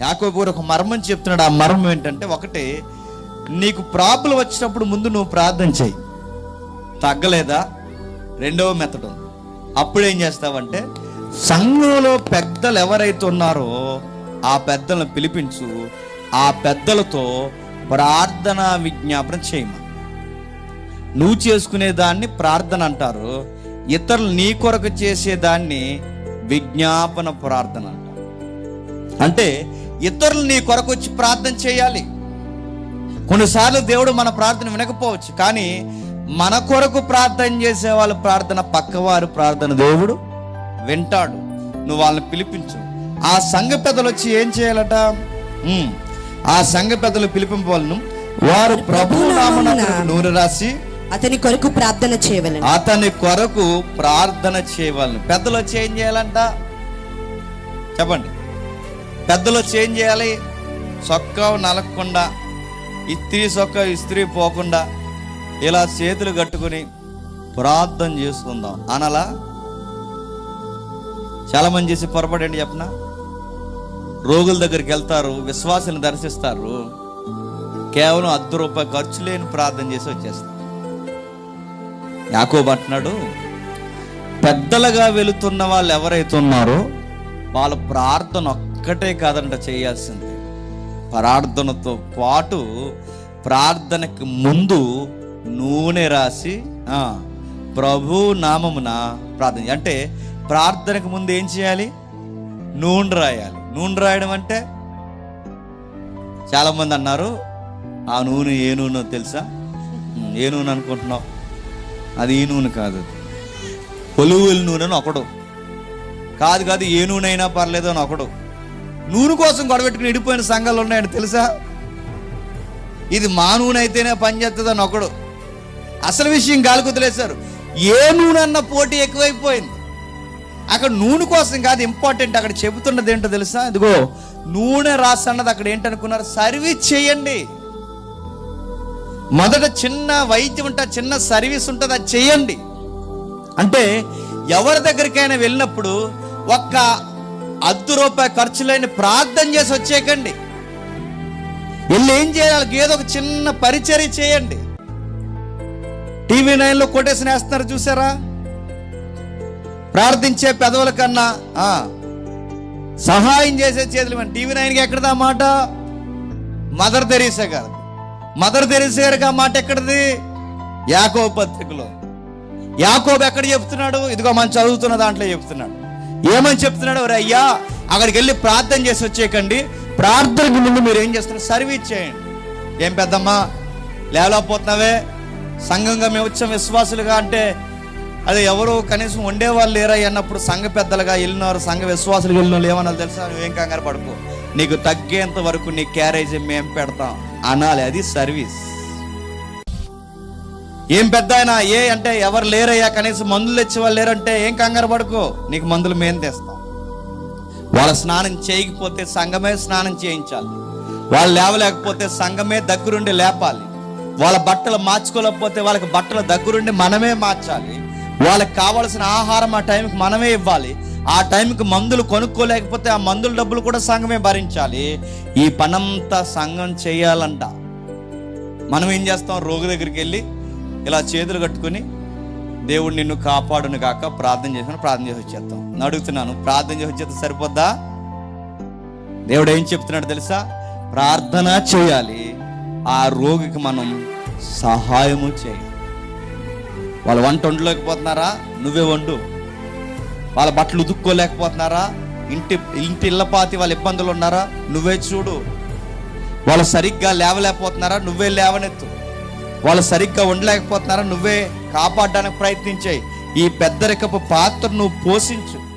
యాకోబు ఒక మర్మం చెప్తున్నాడు. ఆ మర్మం ఏంటంటే ఒకటి నీకు ప్రాబ్లం వచ్చినప్పుడు ముందు నువ్వు ప్రార్థన చేయి. తగ్గలేదా? రెండవ మెథడ్ ఉంది. అప్పుడు ఏం చేస్తావంటే సంఘంలో పెద్దలు ఎవరైతే ఉన్నారో ఆ పెద్దలను పిలిపించు ఆ పెద్దలతో ప్రార్థన విజ్ఞాపన చేయమ. నువ్వు చేసుకునే దాన్ని ప్రార్థన అంటారు. ఇతరులు నీ కొరకు చేసేదాన్ని విజ్ఞాపన ప్రార్థన అంటారు. అంటే ఇతరులు నీ కొరకు వచ్చి ప్రార్థన చేయాలి. కొన్నిసార్లు దేవుడు మన ప్రార్థన వినకపోవచ్చు కానీ మన కొరకు ప్రార్థన చేసే వాళ్ళ ప్రార్థన పక్కవారి ప్రార్థన దేవుడు వింటాడు. నువ్వు వాళ్ళని పిలిపించు. ఆ సంఘ పెద్దలు వచ్చి ఏం చేయాలట? ఆ సంఘ పెద్దలు పిలిపింపవాలను. వారు ప్రభు నూనె రాసి అతని కొరకు ప్రార్థన చేయవలెను. అతని కొరకు ప్రార్థన చేయవాలను. పెద్దలు వచ్చి ఏం చేయాలంట? చెప్పండి. పెద్దలు చేంజ్ చేయాలి. చొక్కా నలగకుండా ఇస్త్రీ చొక్కా ఇస్త్రీ పోకుండా ఇలా చేతులు కట్టుకుని ప్రార్థన చేసుకుందాం. అనలా? చాలా మంది చేసి పొరపాటు ఏంటి చెప్పనా? రోగుల దగ్గరికి వెళ్తారు విశ్వాసాన్ని దర్శిస్తారు. కేవలం అర్ధ రూపాయి ఖర్చు లేని ప్రార్థన చేసి వచ్చేస్తారు. యాకోబు అంటున్నాడు పెద్దలుగా వెళుతున్న వాళ్ళు ఎవరైతే ఉన్నారో వాళ్ళ ప్రార్థన ఒక్కటే కాదంట చేయాల్సింది. ప్రార్థనతో పాటు ప్రార్థనకి ముందు నూనె రాసి ప్రభు నామమున ప్రార్థన. అంటే ప్రార్థనకు ముందు ఏం చేయాలి? నూనె రాయాలి. నూనె రాయడం అంటే చాలామంది అన్నారు ఆ నూనె ఏ నూనె తెలుసా? ఏ నూనె అనుకుంటున్నావు? అది ఈ నూనె కాదు. కొలువుల నూనె అని ఒకడు. కాదు కాదు ఏ నూనె అయినా పర్లేదు అని ఒకడు. నూనె కోసం గొడవెట్టుకుని ఇడిపోయిన సంఘాలు ఉన్నాయని తెలుసా? ఇది మా నూనె అయితేనే పనిచేస్తుంది అని ఒకడు. అసలు విషయం గాలి కుదిలేశారు ఏ నూనె అన్న పోటీ ఎక్కువైపోయింది? అక్కడ నూనె కోసం కాదు ఇంపార్టెంట్ అక్కడ చెబుతున్నది ఏంటో తెలుసా? ఇదిగో నూనె రాసి అన్నది అక్కడ ఏంటనుకున్నారు? సర్వీస్ చేయండి. మొదట చిన్న వైద్యం ఉంటా చిన్న సర్వీస్ ఉంటుంది అది చేయండి. అంటే ఎవరి దగ్గరికైనా వెళ్ళినప్పుడు ఒక్క అర్ధ రూపాయి ఖర్చు లేని ప్రార్థన చేసి వచ్చేయకండి. వెళ్ళి ఏం చేయాలి? ఏదో ఒక చిన్న పరిచర్య చేయండి. టీవీ నైన్లో కొటేషన్ వేస్తున్నారు చూసారా? ప్రార్థించే పెదవుల కన్నా సహాయం చేసే చేతులు టీవీ నైన్కి ఎక్కడదా మాట? Mother Teresa garu. Mother Teresa గారికి ఆ మాట ఎక్కడిది? యాకో పత్రికలో. యాకోబు ఎక్కడ చెప్తున్నాడు? ఇదిగో మనం చదువుతున్న దాంట్లో చెప్తున్నాడు. ఏమని చెప్తున్నాడు ఎవరు అయ్యా? అక్కడికి వెళ్ళి ప్రార్థన చేసి వచ్చేయకండి. ప్రార్థనకు ముందు మీరు ఏం చేస్తున్నారు? సర్వీస్ చేయండి. ఏం పెద్దమ్మా? లేవలేకపోతున్నావే? సంఘంగా మేము వచ్చాం విశ్వాసులుగా అంటే అదే ఎవరు కనీసం ఉండేవాళ్ళు లేరా అన్నప్పుడు సంఘ పెద్దలుగా వెళ్ళినారు సంఘ విశ్వాసులు వెళ్ళిన వాళ్ళు ఏమన్నా తెలుసా? నువ్వేం కంగారు పడుకో. నీకు తగ్గేంత వరకు నీ క్యారేజ్ మేము పెడతాం. అనాలి అది సర్వీస్. ఏం పెద్ద ఆయన? ఏ అంటే ఎవరు లేరయ్యా? కనీసం మందులు తెచ్చి వాళ్ళు లేరంటే ఏం కంగారు పడుకో? నీకు మందులు మేము తెస్తాం. వాళ్ళ స్నానం చేయకపోతే సంఘమే స్నానం చేయించాలి. వాళ్ళు లేవలేకపోతే సంఘమే దగ్గరుండి లేపాలి. వాళ్ళ బట్టలు మార్చుకోలేకపోతే వాళ్ళకి బట్టలు దగ్గరుండి మనమే మార్చాలి. వాళ్ళకి కావలసిన ఆహారం ఆ టైంకి మనమే ఇవ్వాలి. ఆ టైంకి మందులు కొనుక్కోలేకపోతే ఆ మందుల డబ్బులు కూడా సంఘమే భరించాలి. ఈ పనంతా సంఘం చేయాలంట. మనం ఏం చేస్తాం? రోగి దగ్గరికి వెళ్ళి ఇలా చేతులు కట్టుకొని దేవుడు నిన్ను కాపాడును కాక ప్రార్థన చేసుకుని ప్రార్థన చేసి వచ్చేస్తాం. అడుగుతున్నాను ప్రార్థన చేసి వచ్చేస్తే సరిపోద్దా? దేవుడు ఏం చెప్తున్నాడు తెలుసా? ప్రార్థన చేయాలి ఆ రోగికి మనం సహాయము చేయాలి. వాళ్ళు వంట వండలేకపోతున్నారా? నువ్వే వండు. వాళ్ళ బట్టలు ఉతుక్కోలేకపోతున్నారా? ఇంటి ఇంటి ఇళ్ళపాతి వాళ్ళ ఇబ్బందులు ఉన్నారా? నువ్వే చూడు. వాళ్ళు సరిగ్గా లేవలేకపోతున్నారా? నువ్వే లేవనెత్తు. వాళ్ళు సరిగ్గా ఉండలేకపోతున్నారా? నువ్వే కాపాడడానికి ప్రయత్నించాయి. ఈ పెద్దరికపు పాత్ర నువ్వు పోషించు.